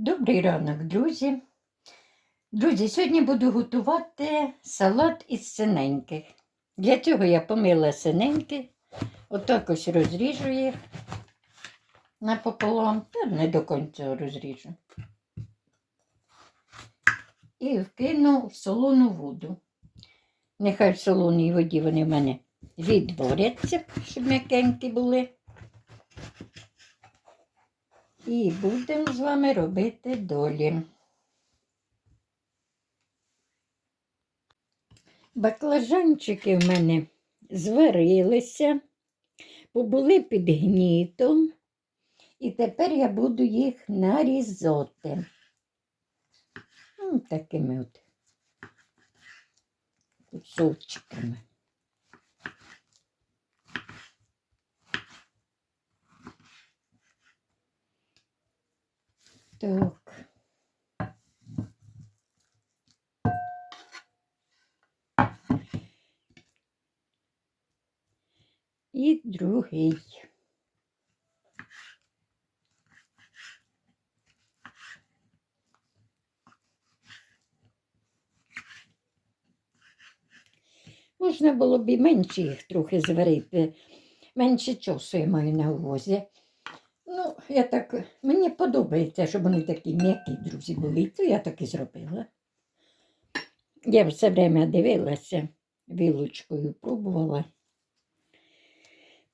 Добрий ранок, друзі. Друзі, сьогодні буду готувати салат із синеньких. Для цього я помила синеньки, отак ось розріжу їх напополам, та не до кінця розріжу. І вкину в солону воду. Нехай в солоній воді вони в мене відборяться, щоб м'якенькі були. І будемо з вами робити долі. Баклажанчики в мене зварилися, побули під гнітом, і тепер я буду їх нарізати. Ну, такими от кусочками. Так. І другий. Можна було б і менше їх трохи зварити. Менше часу я маю на увазі. Ну, я так, мені подобається, щоб вони такі м'які, друзі, були, то я так і зробила. Я все время дивилася, вілочкою пробувала.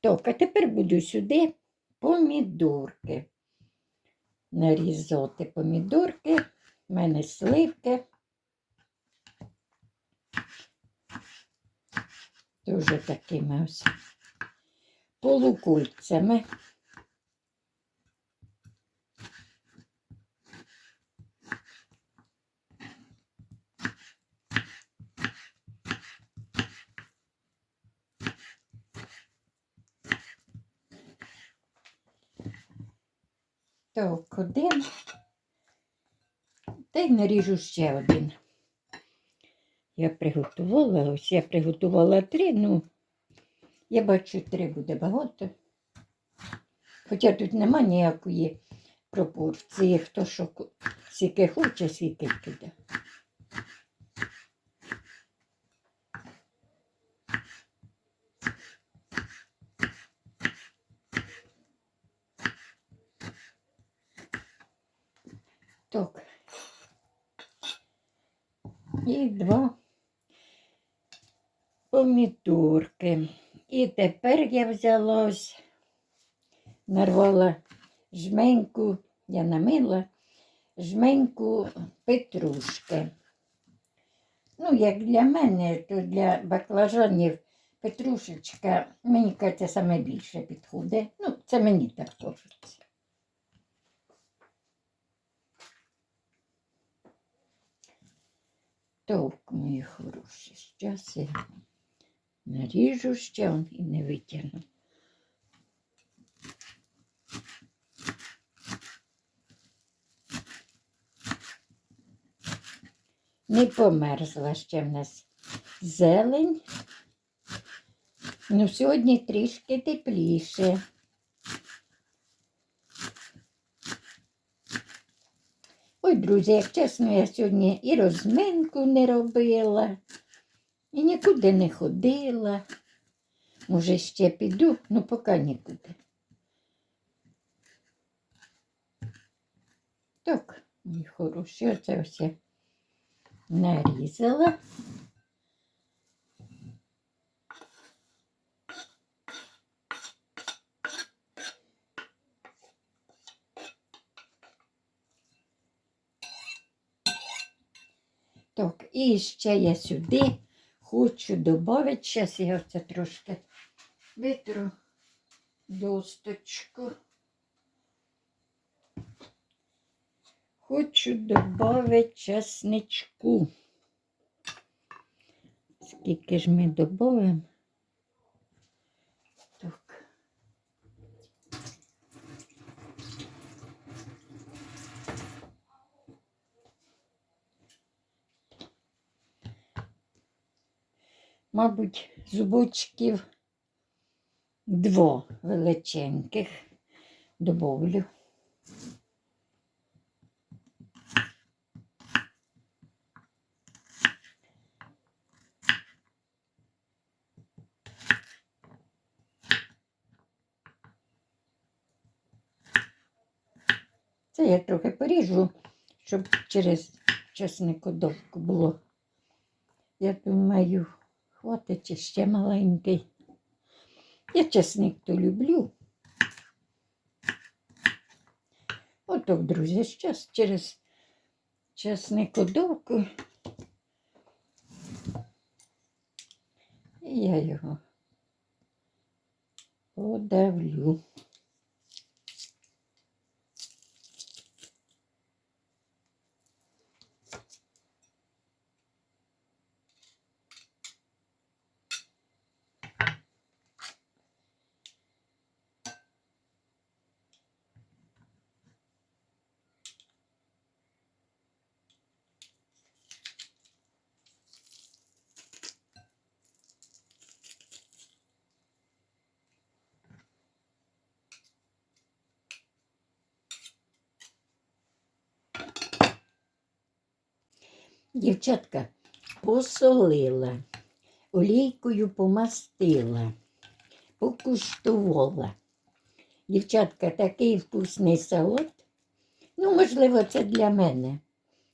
Так, а тепер буду сюди помідорки. Нарізати помідорки. У мене сливки. Дуже такими ось полукульцями. Так, один. Та й наріжу ще один. Я приготувала, ось я приготувала три, ну, я бачу, три буде багато. Хоча тут нема ніякої пропорції, хто що скільки хоче, скільки піде. Так. І два помідорки. І тепер я взяла ось, нарвала жменьку, я намила жменьку петрушки. Ну, як для мене, то для баклажанів петрушечка, мені кажеться, саме більше підходить. Ну, це мені так кажеться. Так, мої хороші, щас я наріжу ще і не витягну. Не померзла ще в нас зелень. Ну, сьогодні трішки тепліше. Ой, друзі, як чесно, я сьогодні і розминку не робила, і нікуди не ходила. Може, ще піду, ну поки нікуди. Так, мої хороші, оце все нарізала. Так, і ще я сюди хочу додати, зараз я оце трошки витру досточку. Хочу додати чесничку. Скільки ж ми додаємо? мабуть, зубочків два величеньких добавлю. Це я трохи поріжу, щоб через чеснику було. Я думаю, хватить чи ще маленький. Я чесник то люблю. Ото, друзі, зараз через чесникодовку. І я його подавлю. Дівчатка, посолила, олійкою помастила, покуштувала. Дівчатка, такий вкусний салат. Ну, можливо, це для мене.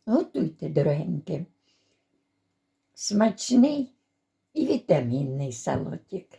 Готуйте, дорогенькі. Смачний і вітамінний салатик.